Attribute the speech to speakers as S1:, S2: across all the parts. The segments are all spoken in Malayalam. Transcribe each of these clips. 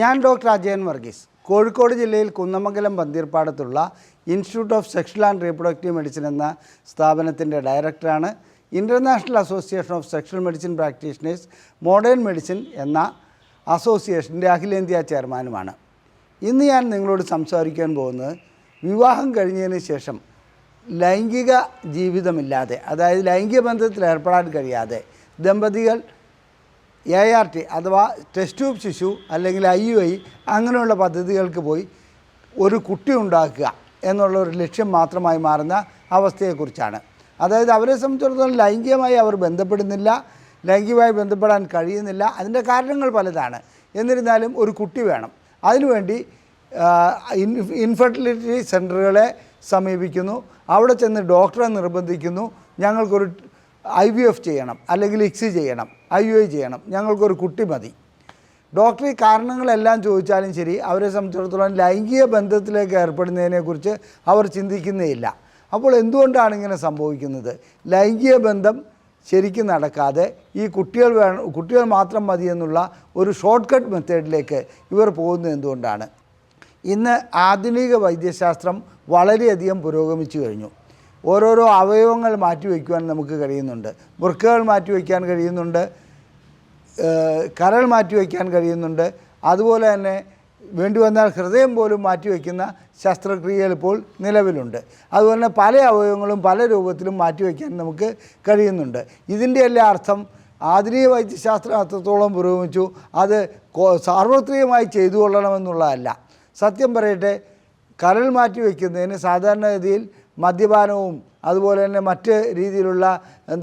S1: ഞാൻ ഡോക്ടർ അജയൻ വർഗീസ്. കോഴിക്കോട് ജില്ലയിൽ Kunnamangalam പന്തീർപ്പാടത്തുള്ള institute of sexual and reproductive medicine എന്ന സ്ഥാപനത്തിന്റെ ഡയറക്ടറാണ്. International association of sexual medicine practitioners modern medicine എന്ന അസോസിയേഷന്റെ അഖിലേന്ത്യാ ചെയർമാനുമാണ്. ഇന്ന് ഞാൻ നിങ്ങളോട് സംസാരിക്കാൻ പോകുന്നത് വിവാഹം കഴിഞ്ഞതിന് ശേഷം ലൈംഗിക ജീവിതമില്ലാതെ അതായത് ലൈംഗിക ബന്ധത്തിൽ ഏർപ്പെടാൻ കഴിയാതെ ദമ്പതികൾ എ ആർ ടി അഥവാ ടെസ്റ്റ് ട്യൂബ് ശിശു അല്ലെങ്കിൽ ഐ യു ഐ അങ്ങനെയുള്ള പദ്ധതികൾക്ക് പോയി ഒരു കുട്ടി ഉണ്ടാക്കുക എന്നുള്ള ഒരു ലക്ഷ്യം മാത്രമായി മാറുന്ന അവസ്ഥയെക്കുറിച്ചാണ്. അതായത് അവരെ സംബന്ധിച്ചിടത്തോളം ലൈംഗികമായി അവർ ബന്ധപ്പെടുന്നില്ല ലൈംഗികമായി ബന്ധപ്പെടാൻ കഴിയുന്നില്ല. അതിന്റെ കാരണങ്ങൾ പലതാണ്. എന്നിരുന്നാലും ഒരു കുട്ടി വേണം. അതിനുവേണ്ടി ഇൻഫെർട്ടിലിറ്റി സെന്ററുകളെ സമീപിക്കുന്നു. അവിടെ ചെന്ന് ഡോക്ടറെ നിർബന്ധിക്കുന്നു. ഞങ്ങൾക്കൊരു ഐ വി എഫ് ചെയ്യണം അല്ലെങ്കിൽ ഇക്സി ചെയ്യണം ഐ യു ഐ ചെയ്യണം. ഞങ്ങൾക്കൊരു കുട്ടി മതി. ഡോക്ടർ ഈ കാരണങ്ങളെല്ലാം ചോദിച്ചാലും ശരി അവരെ സംബന്ധിച്ചിടത്തോളം ലൈംഗിക ബന്ധത്തിലേക്ക് ഏർപ്പെടുന്നതിനെക്കുറിച്ച് അവർ ചിന്തിക്കുന്നേയില്ല അപ്പോൾ എന്തുകൊണ്ടാണ് ഇങ്ങനെ സംഭവിക്കുന്നത്? ലൈംഗിക ബന്ധം ശരിക്കും നടക്കാതെ ഈ കുട്ടികൾ വേണം കുട്ടികൾ മാത്രം മതി എന്നുള്ള ഒരു ഷോർട്ട് കട്ട് മെത്തേഡിലേക്ക് ഇവർ പോകുന്നത് എന്തുകൊണ്ടാണ്? ഇന്ന് ആധുനിക വൈദ്യശാസ്ത്രം വളരെയധികം പുരോഗമിച്ചു കഴിഞ്ഞു. ഓരോരോ അവയവങ്ങൾ മാറ്റിവെക്കുവാൻ നമുക്ക് കഴിയുന്നുണ്ട്. വൃക്കകൾ മാറ്റിവെക്കാൻ കഴിയുന്നുണ്ട്. കരൾ മാറ്റിവെക്കാൻ കഴിയുന്നുണ്ട്. അതുപോലെ തന്നെ വേണ്ടി വന്നാൽ ഹൃദയം പോലും മാറ്റിവെക്കുന്ന ശസ്ത്രക്രിയകൾ ഇപ്പോൾ നിലവിലുണ്ട്. അതുപോലെ തന്നെ പല അവയവങ്ങളും പല രൂപത്തിലും മാറ്റിവെക്കാൻ നമുക്ക് കഴിയുന്നുണ്ട്. ഇതിന്റെ എല്ലാ അർത്ഥം ആധുനിക വൈദ്യശാസ്ത്രം അത്രത്തോളം പുരോഗമിച്ചു. അത് സാർവത്രികമായി ചെയ്തു കൊള്ളണമെന്നുള്ളതല്ല സത്യം പറയട്ടെ കരൾ മാറ്റി വയ്ക്കുന്നതിന് സാധാരണഗതിയിൽ മദ്യപാനവും അതുപോലെ തന്നെ മറ്റ് രീതിയിലുള്ള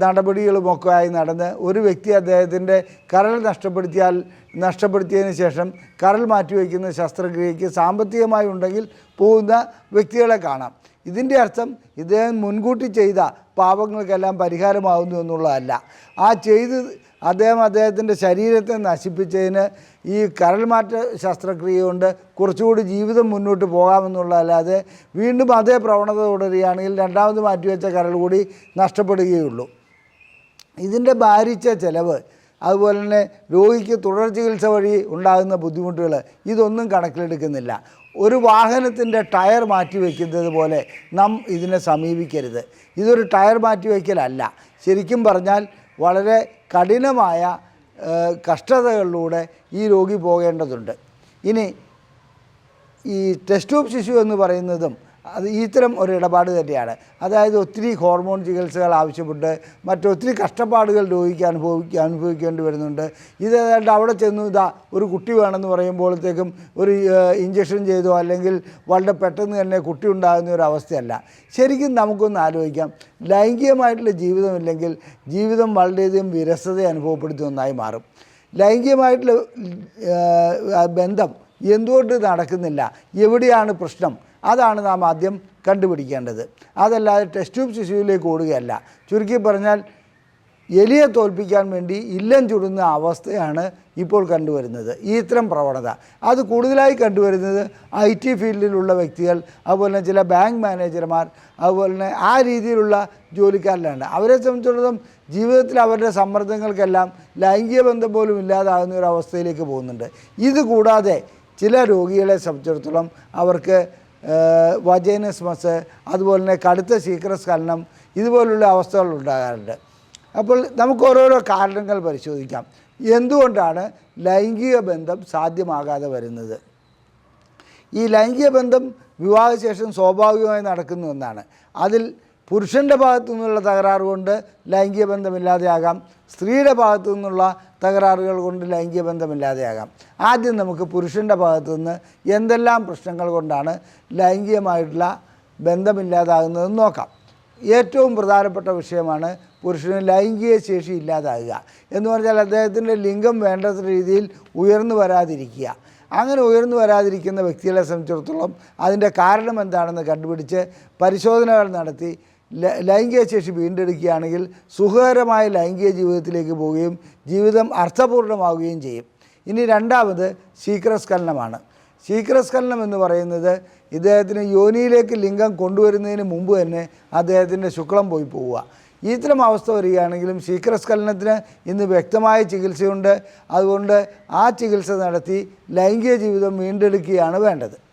S1: നടപടികളുമൊക്കെ ആയി നടന്ന് ഒരു വ്യക്തി അദ്ദേഹത്തിന്റെ കരൾ നഷ്ടപ്പെടുത്തിയാൽ നഷ്ടപ്പെടുത്തിയതിന് ശേഷം കരൾ മാറ്റിവെക്കുന്ന ശസ്ത്രക്രിയയ്ക്ക് സാമ്പത്തികമായി ഉണ്ടെങ്കിൽ പോകുന്ന വ്യക്തികളെ കാണാം. ഇതിന്റെ അർത്ഥം ഇദ്ദേഹം മുൻകൂട്ടി ചെയ്ത പാപങ്ങൾക്കെല്ലാം പരിഹാരമാവുന്നു എന്നുള്ളതല്ല. ആ ചെയ്ത് അദ്ദേഹം അദ്ദേഹത്തിന്റെ ശരീരത്തെ നശിപ്പിച്ചതിന് ഈ കരൾമാറ്റ ശസ്ത്രക്രിയ കൊണ്ട് കുറച്ചുകൂടി ജീവിതം മുന്നോട്ട് പോകാമെന്നുള്ളതല്ലാതെ വീണ്ടും അതേ പ്രവണത തുടരുകയാണെങ്കിൽ രണ്ടാമത് മാറ്റിവെച്ച കരൾ കൂടി നഷ്ടപ്പെടുകയുള്ളൂ. ഇതിന്റെ ഭാരിച്ച ചിലവ് അതുപോലെ തന്നെ രോഗിക്ക് തുടർ ചികിത്സ വഴി ഉണ്ടാകുന്ന ബുദ്ധിമുട്ടുകൾ ഇതൊന്നും കണക്കിലെടുക്കുന്നില്ല. ഒരു വാഹനത്തിന്റെ ടയർ മാറ്റി വയ്ക്കുന്നത് പോലെ നാം ഇതിനെ സമീപിക്കരുത്. ഇതൊരു ടയർ മാറ്റി വയ്ക്കലല്ല. ശരിക്കും പറഞ്ഞാൽ വളരെ കഠിനമായ കഷ്ടതകളിലൂടെ ഈ രോഗി പോകേണ്ടതുണ്ട്. ഇനി ഈ ടെസ്റ്റ് ട്യൂബ് ശിശു എന്ന് പറയുന്നതും അത് ഇത്തരം ഒരു ഇടപാട് തന്നെയാണ്. അതായത് ഒത്തിരി ഹോർമോൺ ചികിത്സകൾ ആവശ്യപ്പെട്ട് മറ്റൊത്തിരി കഷ്ടപ്പാടുകൾ രോഗിക്ക് അനുഭവിക്കുക അനുഭവിക്കേണ്ടി വരുന്നുണ്ട്. ഇത് ഏതാണ്ട് അവിടെ ചെന്നു ഇതാ ഒരു കുട്ടി വേണമെന്ന് പറയുമ്പോഴത്തേക്കും ഒരു ഇഞ്ചക്ഷൻ ചെയ്തോ അല്ലെങ്കിൽ വളരെ പെട്ടെന്ന് തന്നെ കുട്ടി ഉണ്ടാകുന്ന ഒരു അവസ്ഥയല്ല. ശരിക്കും നമുക്കൊന്ന് ആലോചിക്കാം. ലൈംഗികമായിട്ടുള്ള ജീവിതമില്ലെങ്കിൽ ജീവിതം വളരെയധികം വിരസത അനുഭവപ്പെടുത്തി ഒന്നായി മാറും. ലൈംഗികമായിട്ടുള്ള ബന്ധം എന്തുകൊണ്ട് നടക്കുന്നില്ല? എവിടെയാണ് പ്രശ്നം? അതാണ് നാം ആദ്യം കണ്ടുപിടിക്കേണ്ടത്. അതല്ലാതെ ടെസ്റ്റ് ട്യൂബ് ശിശുവിലേക്ക് ഓടുകയല്ല. ചുരുക്കി പറഞ്ഞാൽ എലിയെ തോൽപ്പിക്കാൻ വേണ്ടി ഇല്ലം ചുടുന്ന അവസ്ഥയാണ് ഇപ്പോൾ കണ്ടുവരുന്നത്. ഈ ഇത്തരം പ്രവണത. അത് കൂടുതലായി കണ്ടുവരുന്നത് ഐ ടി ഫീൽഡിലുള്ള വ്യക്തികൾ അതുപോലെ തന്നെ ചില ബാങ്ക് മാനേജർമാർ അതുപോലെ തന്നെ ആ രീതിയിലുള്ള ജോലിക്കാരിലാണ്. അവരെ സംബന്ധിച്ചിടത്തോളം ജീവിതത്തിൽ അവരുടെ സമ്മർദ്ദങ്ങൾക്കെല്ലാം ലൈംഗിക ബന്ധം പോലും ഇല്ലാതാകുന്ന ഒരു അവസ്ഥയിലേക്ക് പോകുന്നുണ്ട്. ഇത് കൂടാതെ ചില രോഗികളെ സംബന്ധിച്ചിടത്തോളം അവർക്ക് വജൈനസ്മസ് അതുപോലെ തന്നെ കടുത്ത ശീഘ്രസ്ഖലനം ഇതുപോലുള്ള അവസ്ഥകൾ ഉണ്ടാകാറുണ്ട്. അപ്പോൾ നമുക്ക് ഓരോരോ കാരണങ്ങൾ പരിശോധിക്കാം. എന്തുകൊണ്ടാണ് ലൈംഗിക ബന്ധം സാധ്യമാകാതെ വരുന്നത്? ഈ ലൈംഗിക ബന്ധം വിവാഹശേഷം സ്വാഭാവികമായി നടക്കുന്ന ഒന്നാണ് അതിൽ പുരുഷന്റെ ഭാഗത്തു നിന്നുള്ള തകരാറ് കൊണ്ട് ലൈംഗിക ബന്ധമില്ലാതെയാകാം. സ്ത്രീയുടെ ഭാഗത്തു നിന്നുള്ള തകരാറുകൾ കൊണ്ട് ലൈംഗിക ബന്ധമില്ലാതെയാകാം. ആദ്യം നമുക്ക് പുരുഷന്റെ ഭാഗത്തു നിന്ന് എന്തെല്ലാം പ്രശ്നങ്ങൾ കൊണ്ടാണ് ലൈംഗികമായിട്ടുള്ള ബന്ധമില്ലാതാകുന്നതെന്ന് നോക്കാം. ഏറ്റവും പ്രധാനപ്പെട്ട വിഷയമാണ് പുരുഷന് ലൈംഗിക ശേഷി ഇല്ലാതാകുക. എന്ന് പറഞ്ഞാൽ അദ്ദേഹത്തിന്റെ ലിംഗം വേണ്ടത്ര രീതിയിൽ ഉയർന്നു വരാതിരിക്കുക. അങ്ങനെ ഉയർന്നു വരാതിരിക്കുന്ന വ്യക്തികളെ സംബന്ധിച്ചിടത്തോളം അതിന്റെ കാരണം എന്താണെന്ന് കണ്ടുപിടിച്ച് പരിശോധനകൾ നടത്തി ലൈംഗിക ശേഷി വീണ്ടെടുക്കുകയാണെങ്കിൽ സുഖകരമായ ലൈംഗിക ജീവിതത്തിലേക്ക് പോവുകയും ജീവിതം അർത്ഥപൂർണമാവുകയും ചെയ്യും. ഇനി രണ്ടാമത് ശീക്രസ്ഖലനമാണ്. ശീക്രസ്ഖലനം എന്ന് പറയുന്നത് ഇദ്ദേഹത്തിന് യോനിയിലേക്ക് ലിംഗം കൊണ്ടുവരുന്നതിന് മുമ്പ് തന്നെ അദ്ദേഹത്തിന്റെ ശുക്ലം പോയി പോവുക. ഇത്തരം അവസ്ഥ വരികയാണെങ്കിലും ശീക്രസ്ഖലനത്തിന് ഇന്ന് വ്യക്തമായ ചികിത്സയുണ്ട്. അതുകൊണ്ട് ആ ചികിത്സ നടത്തി ലൈംഗിക ജീവിതം വീണ്ടെടുക്കുകയാണ് വേണ്ടത്.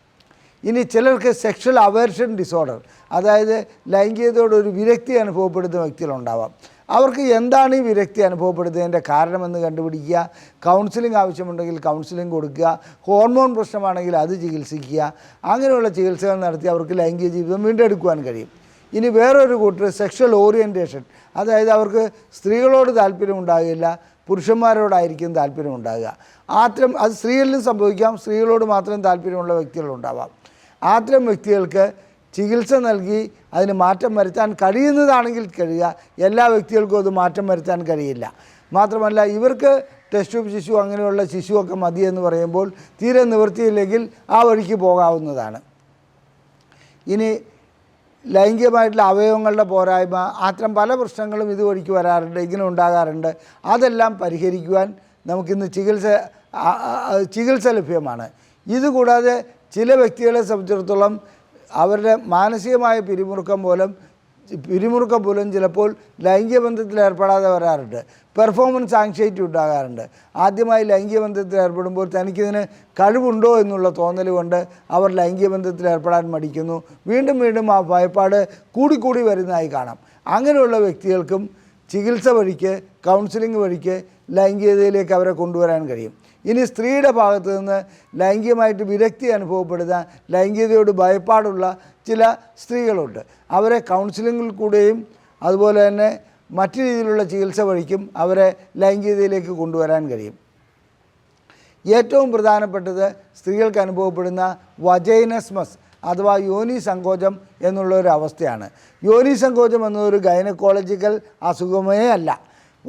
S1: ഇനി ചിലർക്ക് സെക്ഷൽ അവേർഷൻ ഡിസോർഡർ അതായത് ലൈംഗികതയോട് ഒരു വിരക്തി അനുഭവപ്പെടുന്ന വ്യക്തികളുണ്ടാവാം. അവർക്ക് എന്താണ് ഈ വിരക്തി അനുഭവപ്പെടുന്നതിന്റെ കാരണമെന്ന് കണ്ടുപിടിക്കുക കൗൺസിലിംഗ് ആവശ്യമുണ്ടെങ്കിൽ കൗൺസിലിംഗ് കൊടുക്കുക ഹോർമോൺ പ്രശ്നമാണെങ്കിൽ അത് ചികിത്സിക്കുക അങ്ങനെയുള്ള ചികിത്സകൾ നടത്തി അവർക്ക് ലൈംഗിക ജീവിതം വീണ്ടെടുക്കുവാൻ കഴിയും. ഇനി വേറൊരു കൂട്ടർ സെക്ഷൽ ഓറിയന്റേഷൻ അതായത് അവർക്ക് സ്ത്രീകളോട് താല്പര്യം ഉണ്ടാകില്ല പുരുഷന്മാരോടായിരിക്കും താല്പര്യം ഉണ്ടാകുക. ആത്രം അത് സ്ത്രീകളിലും സംഭവിക്കാം സ്ത്രീകളോട് മാത്രം താല്പര്യമുള്ള വ്യക്തികളുണ്ടാവാം. അത്തരം വ്യക്തികൾക്ക് ചികിത്സ നൽകി അതിന് മാറ്റം വരുത്താൻ കഴിയുന്നതാണെങ്കിൽ കഴിയുക. എല്ലാ വ്യക്തികൾക്കും അത് മാറ്റം വരുത്താൻ കഴിയില്ല. മാത്രമല്ല ഇവർക്ക് ടെസ്റ്റ് ട്യൂബ് ശിശു അങ്ങനെയുള്ള ശിശുവൊക്കെ മതി എന്ന് പറയുമ്പോൾ തീരെ നിവൃത്തിയില്ലെങ്കിൽ ആ വഴിക്ക് പോകാവുന്നതാണ്. ഇനി ലൈംഗികമായിട്ടുള്ള അവയവങ്ങളുടെ പോരായ്മ അത്തരം പല പ്രശ്നങ്ങളും ഇതുവഴിക്ക് വരാറുണ്ട് ഇങ്ങനെ ഉണ്ടാകാറുണ്ട്. അതെല്ലാം പരിഹരിക്കുവാൻ നമുക്കിന്ന് ചികിത്സ ചികിത്സ ലഭ്യമാണ്. ഇതുകൂടാതെ ചില വ്യക്തികളെ സംബന്ധിച്ചിടത്തോളം അവരുടെ മാനസികമായ പിരിമുറുക്കം മൂലം പിരിമുറുക്കം പോലും ചിലപ്പോൾ ലൈംഗിക ബന്ധത്തിൽ ഏർപ്പെടാതെ വരാറുണ്ട്. പെർഫോമൻസ് ആങ്ഷൈറ്റി ഉണ്ടാകാറുണ്ട്. ആദ്യമായി ലൈംഗിക ബന്ധത്തിൽ ഏർപ്പെടുമ്പോൾ തനിക്കിതിന് കഴിവുണ്ടോ എന്നുള്ള തോന്നൽ കൊണ്ട് അവർ ലൈംഗിക ബന്ധത്തിൽ ഏർപ്പെടാൻ മടിക്കുന്നു. വീണ്ടും വീണ്ടും ആ ഭയപ്പാട് കൂടിക്കൂടി വരുന്നതായി കാണാം. അങ്ങനെയുള്ള വ്യക്തികൾക്കും ചികിത്സ വഴിക്ക് കൗൺസിലിംഗ് വഴിക്ക് ലൈംഗികതയിലേക്ക് അവരെ കൊണ്ടുവരാൻ കഴിയും. ഇനി സ്ത്രീയുടെ ഭാഗത്ത് നിന്ന് ലൈംഗികമായിട്ട് വിരക്തി അനുഭവപ്പെടുന്ന ലൈംഗികതയോട് ഭയപ്പാടുള്ള ചില സ്ത്രീകളുണ്ട്. അവരെ കൗൺസിലിങ്ങിൽ കൂടെയും അതുപോലെ തന്നെ മറ്റു രീതിയിലുള്ള ചികിത്സ വഴിക്കും അവരെ ലൈംഗികതയിലേക്ക് കൊണ്ടുവരാൻ കഴിയും. ഏറ്റവും പ്രധാനപ്പെട്ടത് സ്ത്രീകൾക്ക് അനുഭവപ്പെടുന്ന വജൈനസ്മസ് അഥവാ യോനി സങ്കോചം എന്നുള്ള ഒരു അവസ്ഥയാണ്. യോനി സങ്കോചം എന്നതൊരു ഗൈനക്കോളജിക്കൽ അസുഖമേ അല്ല.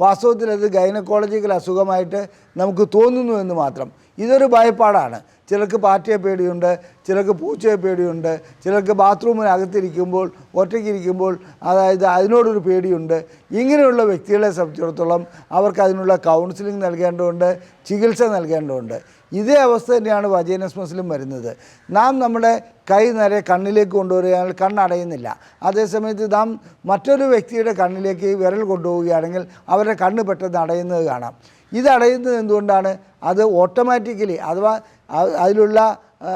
S1: വാസ്തവത്തിൽ അത് ഗൈനക്കോളജിക്കൽ അസുഖമായിട്ട് നമുക്ക് തോന്നുന്നു എന്ന് മാത്രം. ഇതൊരു ഭയപ്പാടാണ്. ചിലർക്ക് പാറ്റയെ പേടിയുണ്ട് ചിലർക്ക് പൂച്ചയെ പേടിയുണ്ട് ചിലർക്ക് ബാത്റൂമിനകത്തിരിക്കുമ്പോൾ ഒറ്റയ്ക്കിരിക്കുമ്പോൾ അതായത് അതിനോടൊരു പേടിയുണ്ട്. ഇങ്ങനെയുള്ള വ്യക്തികളെ സംബന്ധിച്ചിടത്തോളം അവർക്ക് അതിനുള്ള കൗൺസിലിംഗ് നൽകേണ്ടതുണ്ട് ചികിത്സ നൽകേണ്ടതുണ്ട്. ഇതേ അവസ്ഥ തന്നെയാണ് വജൈനസ്മസിലും വരുന്നത്. നാം നമ്മുടെ കൈ നേരെ കണ്ണിലേക്ക് കൊണ്ടുവരികയാണെങ്കിൽ കണ്ണടയുന്നില്ല അതേസമയത്ത് നാം മറ്റൊരു വ്യക്തിയുടെ കണ്ണിലേക്ക് വിരൽ കൊണ്ടുപോവുകയാണെങ്കിൽ അവരുടെ കണ്ണ് പെട്ടെന്ന് അടയുന്നത് കാണാം. ഇത് അടയുന്നത് എന്തുകൊണ്ടാണ്? അത് ഓട്ടോമാറ്റിക്കലി അഥവാ അതിലുള്ള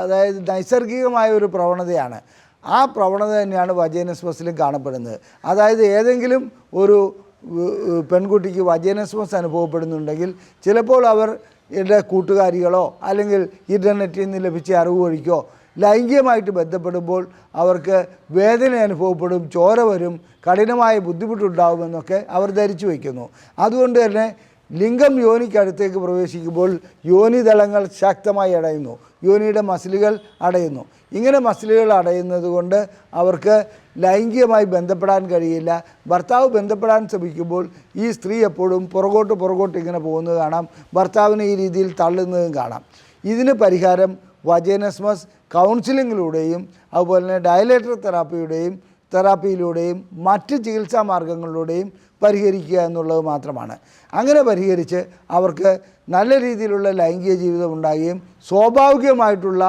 S1: അതായത് നൈസർഗികമായ ഒരു പ്രവണതയാണ്. ആ പ്രവണത തന്നെയാണ് വജൈനസ്മസിലും കാണപ്പെടുന്നത്. അതായത് ഏതെങ്കിലും ഒരു പെൺകുട്ടിക്ക് വജൈനസ്മസ് അനുഭവപ്പെടുന്നുണ്ടെങ്കിൽ ചിലപ്പോൾ അവർ എന്റെ കൂട്ടുകാരികളോ അല്ലെങ്കിൽ ഇന്റർനെറ്റിൽ നിന്ന് ലഭിച്ച അറിവ് വഴിക്കോ ലൈംഗികമായിട്ട് ബന്ധപ്പെടുമ്പോൾ അവർക്ക് വേദന അനുഭവപ്പെടും ചോര വരും കഠിനമായ ബുദ്ധിമുട്ടുണ്ടാകുമെന്നൊക്കെ അവർ ധരിച്ചു വയ്ക്കുന്നു. അതുകൊണ്ട് തന്നെ ലിംഗം യോനിക്കടുത്തേക്ക് പ്രവേശിക്കുമ്പോൾ യോനി തലങ്ങൾ ശക്തമായി അടയുന്നു. യോനിയുടെ മസിലുകൾ അടയുന്നു. ഇങ്ങനെ മസിലുകൾ അടയുന്നത് കൊണ്ട് അവർക്ക് ലൈംഗികമായി ബന്ധപ്പെടാൻ കഴിയില്ല. ഭർത്താവ് ബന്ധപ്പെടാൻ ശ്രമിക്കുമ്പോൾ ഈ സ്ത്രീ എപ്പോഴും പുറകോട്ട് പുറകോട്ട് ഇങ്ങനെ പോകുന്നത് കാണാം. ഭർത്താവിനെ ഈ രീതിയിൽ തള്ളുന്നതും കാണാം. ഇതിന് പരിഹാരം വജേനസ്മസ് കൗൺസിലിങ്ങിലൂടെയും അതുപോലെ തന്നെ ഡയലേറ്റർ തെറാപ്പിയുടെയും തെറാപ്പിയിലൂടെയും മറ്റ് ചികിത്സാ മാർഗങ്ങളിലൂടെയും പരിഹരിക്കുക എന്നുള്ളത് മാത്രമാണ്. അങ്ങനെ പരിഹരിച്ച് അവർക്ക് നല്ല രീതിയിലുള്ള ലൈംഗിക ജീവിതം ഉണ്ടാകുകയും സ്വാഭാവികമായിട്ടുള്ള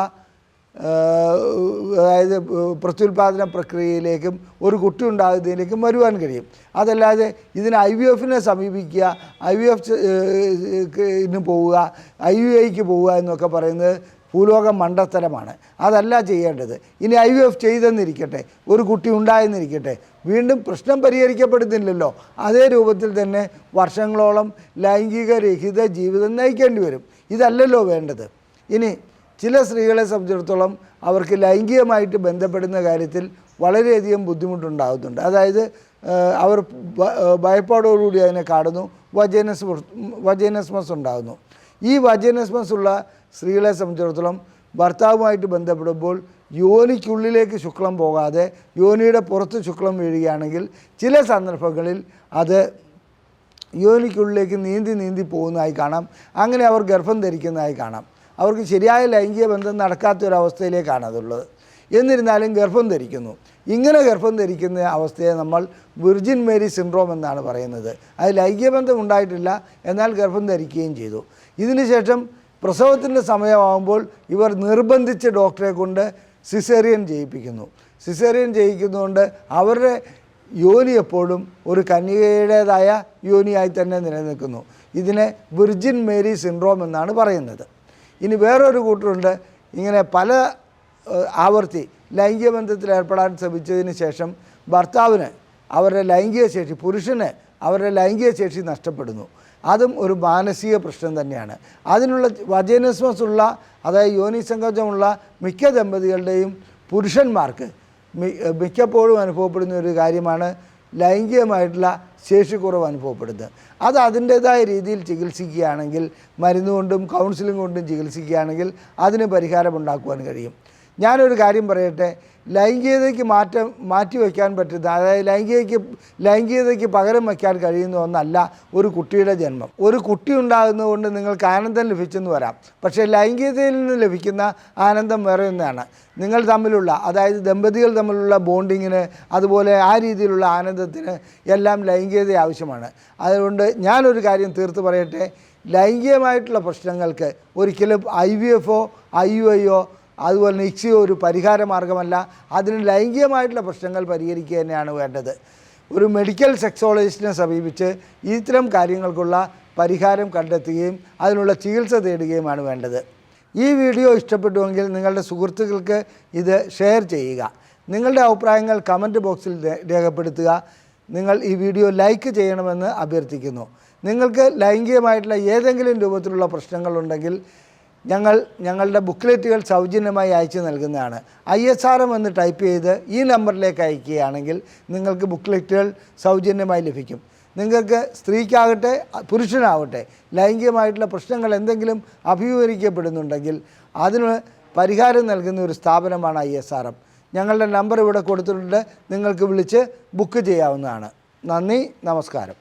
S1: അതായത് പ്രത്യുൽപാദന പ്രക്രിയയിലേക്കും ഒരു കുട്ടി ഉണ്ടാകുന്നതിലേക്കും വരുവാൻ കഴിയും. അതല്ലാതെ ഇതിന് ഐ വി എഫിനെ സമീപിക്കുക ഐ വി എഫ് പോവുക ഐ യു ഐക്ക് പോവുക എന്നൊക്കെ പറയുന്നത് ഭൂലോക മണ്ടത്തരമാണ്. അതല്ല ചെയ്യേണ്ടത്. ഇനി ഐ വി എഫ് ചെയ്തെന്നിരിക്കട്ടെ ഒരു കുട്ടി ഉണ്ടായെന്നിരിക്കട്ടെ വീണ്ടും പ്രശ്നം പരിഹരിക്കപ്പെടുന്നില്ലല്ലോ. അതേ രൂപത്തിൽ തന്നെ വർഷങ്ങളോളം ലൈംഗികരഹിത ജീവിതം നയിക്കേണ്ടി വരും. ഇതല്ലല്ലോ വേണ്ടത്. ഇനി ചില സ്ത്രീകളെ സംബന്ധിച്ചിടത്തോളം അവർക്ക് ലൈംഗികമായിട്ട് ബന്ധപ്പെടുന്ന കാര്യത്തിൽ വളരെയധികം ബുദ്ധിമുട്ടുണ്ടാകുന്നുണ്ട്. അതായത് അവർ ഭയപ്പാടോടുകൂടി അതിനെ കാണുന്നു. വജേനസ് വജേനസ്മസ് ഉണ്ടാകുന്നു. ഈ വജേനസ്മസ് ഉള്ള സ്ത്രീകളെ സംബന്ധിച്ചിടത്തോളം ഭർത്താവുമായിട്ട് ബന്ധപ്പെടുമ്പോൾ യോനിക്കുള്ളിലേക്ക് ശുക്ലം പോകാതെ യോനിയുടെ പുറത്ത് ശുക്ലം വീഴുകയാണെങ്കിൽ ചില സന്ദർഭങ്ങളിൽ അത് യോനിക്കുള്ളിലേക്ക് നീന്തി നീന്തി പോകുന്നതായി കാണാം. അങ്ങനെ അവർ ഗർഭം ധരിക്കുന്നതായി കാണാം. അവർക്ക് ശരിയായ ലൈംഗിക ബന്ധം നടക്കാത്ത ഒരു അവസ്ഥയിലേക്കാണ് അതുള്ളത്. എന്നിരുന്നാലും ഗർഭം ധരിക്കുന്നു. ഇങ്ങനെ ഗർഭം ധരിക്കുന്ന അവസ്ഥയെ നമ്മൾ വിർജിൻ മേരി സിൻഡ്രോം എന്നാണ് പറയുന്നത്. അത് ലൈംഗിക ബന്ധം ഉണ്ടായിട്ടില്ല എന്നാൽ ഗർഭം ധരിക്കുകയും ചെയ്തു. ഇതിനുശേഷം പ്രസവത്തിന്റെ സമയമാകുമ്പോൾ ഇവർ നിർബന്ധിച്ച് ഡോക്ടറെ കൊണ്ട് സിസേറിയൻ ചെയ്യിപ്പിക്കുന്നു. സിസേറിയൻ ചെയ്യിക്കുന്നതുകൊണ്ട് അവരുടെ യോനി എപ്പോഴും ഒരു കന്യകയുടേതായ യോനിയായി തന്നെ നിലനിൽക്കുന്നു. ഇതിനെ വിർജിൻ മേരി സിൻഡ്രോം എന്നാണ് പറയുന്നത്. ഇനി വേറൊരു കൂട്ടരുണ്ട് ഇങ്ങനെ പല ആവർത്തി ലൈംഗിക ബന്ധത്തിൽ ഏർപ്പെടാൻ ശ്രമിച്ചതിന് ശേഷം ഭർത്താവിന് അവരുടെ ലൈംഗിക ശേഷി പുരുഷന് അവരുടെ ലൈംഗിക ശേഷി നഷ്ടപ്പെടുന്നു. അതും ഒരു മാനസിക പ്രശ്നം തന്നെയാണ്. അതിനുള്ള വജനസ്മസ് ഉള്ള അതായത് യോനി സങ്കോചമുള്ള മിക്ക ദമ്പതികളുടെയും പുരുഷന്മാർക്ക് മിക്കപ്പോഴും അനുഭവപ്പെടുന്ന ഒരു കാര്യമാണ് ലൈംഗികമായിട്ടുള്ള ശേഷി കുറവ് അനുഭവപ്പെടുന്നത്. അത് അതിന്റേതായ രീതിയിൽ ചികിത്സിക്കുകയാണെങ്കിൽ മരുന്നുകൊണ്ടും കൗൺസിലിംഗ് കൊണ്ടും ചികിത്സിക്കുകയാണെങ്കിൽ അതിന് പരിഹാരമുണ്ടാക്കുവാൻ കഴിയും. ഞാനൊരു കാര്യം പറയട്ടെ ലൈംഗികതയ്ക്ക് മാറ്റം മാറ്റി വയ്ക്കാൻ പറ്റുന്ന അതായത് ലൈംഗികയ്ക്ക് ലൈംഗികതയ്ക്ക് പകരം വയ്ക്കാൻ കഴിയുന്ന ഒന്നല്ല ഒരു കുട്ടിയുടെ ജന്മം. ഒരു കുട്ടി ഉണ്ടാകുന്നതുകൊണ്ട് നിങ്ങൾക്ക് ആനന്ദം ലഭിച്ചെന്ന് വരാം. പക്ഷേ ലൈംഗികതയിൽ നിന്ന് ലഭിക്കുന്ന ആനന്ദം വേറെ ഒന്നാണ്. നിങ്ങൾ തമ്മിലുള്ള അതായത് ദമ്പതികൾ തമ്മിലുള്ള ബോണ്ടിങ്ങിന് അതുപോലെ ആ രീതിയിലുള്ള ആനന്ദത്തിന് എല്ലാം ലൈംഗികത ആവശ്യമാണ്. അതുകൊണ്ട് ഞാനൊരു കാര്യം തീർത്ത് പറയട്ടെ ലൈംഗികമായിട്ടുള്ള പ്രശ്നങ്ങൾക്ക് ഒരിക്കലും ഐ വി എഫോ ഐ യു ഐയോ അതുപോലെ തന്നെ ഒരു പരിഹാര മാർഗമല്ല അതിന് ലൈംഗികമായിട്ടുള്ള പ്രശ്നങ്ങൾ പരിഹരിക്കുക തന്നെയാണ് വേണ്ടത്. ഒരു മെഡിക്കൽ സെക്സോളജിസ്റ്റിനെ സമീപിച്ച് ഇത്തരം കാര്യങ്ങൾക്കുള്ള പരിഹാരം കണ്ടെത്തുകയും അതിനുള്ള ചികിത്സ തേടുകയുമാണ് വേണ്ടത്. ഈ വീഡിയോ ഇഷ്ടപ്പെട്ടുവെങ്കിൽ നിങ്ങളുടെ സുഹൃത്തുക്കൾക്ക് ഇത് ഷെയർ ചെയ്യുക. നിങ്ങളുടെ അഭിപ്രായങ്ങൾ കമന്റ് ബോക്സിൽ രേഖപ്പെടുത്തുക. നിങ്ങൾ ഈ വീഡിയോ ലൈക്ക് ചെയ്യണമെന്ന് അഭ്യർത്ഥിക്കുന്നു. നിങ്ങൾക്ക് ലൈംഗികമായിട്ടുള്ള ഏതെങ്കിലും രൂപത്തിലുള്ള പ്രശ്നങ്ങളുണ്ടെങ്കിൽ ഞങ്ങൾ ഞങ്ങളുടെ ബുക്ക്ലെറ്റുകൾ സൗജന്യമായി അയച്ചു നൽകുന്നതാണ്. ഐ എസ് ആർ എം എന്ന് ടൈപ്പ് ചെയ്ത് ഈ നമ്പറിലേക്ക് അയക്കുകയാണെങ്കിൽ നിങ്ങൾക്ക് ബുക്ക്ലെറ്റുകൾ സൗജന്യമായി ലഭിക്കും. നിങ്ങൾക്ക് സ്ത്രീക്കാകട്ടെ പുരുഷനാവട്ടെ ലൈംഗികമായിട്ടുള്ള പ്രശ്നങ്ങൾ എന്തെങ്കിലും അഭിമുഖീകരിക്കപ്പെടുന്നുണ്ടെങ്കിൽ അതിന് പരിഹാരം നൽകുന്ന ഒരു സ്ഥാപനമാണ് ഐ എസ് ആർ എം. ഞങ്ങളുടെ നമ്പർ ഇവിടെ കൊടുത്തിട്ടുണ്ട്. നിങ്ങൾക്ക് വിളിച്ച് ബുക്ക് ചെയ്യാവുന്നതാണ്. നന്ദി നമസ്കാരം.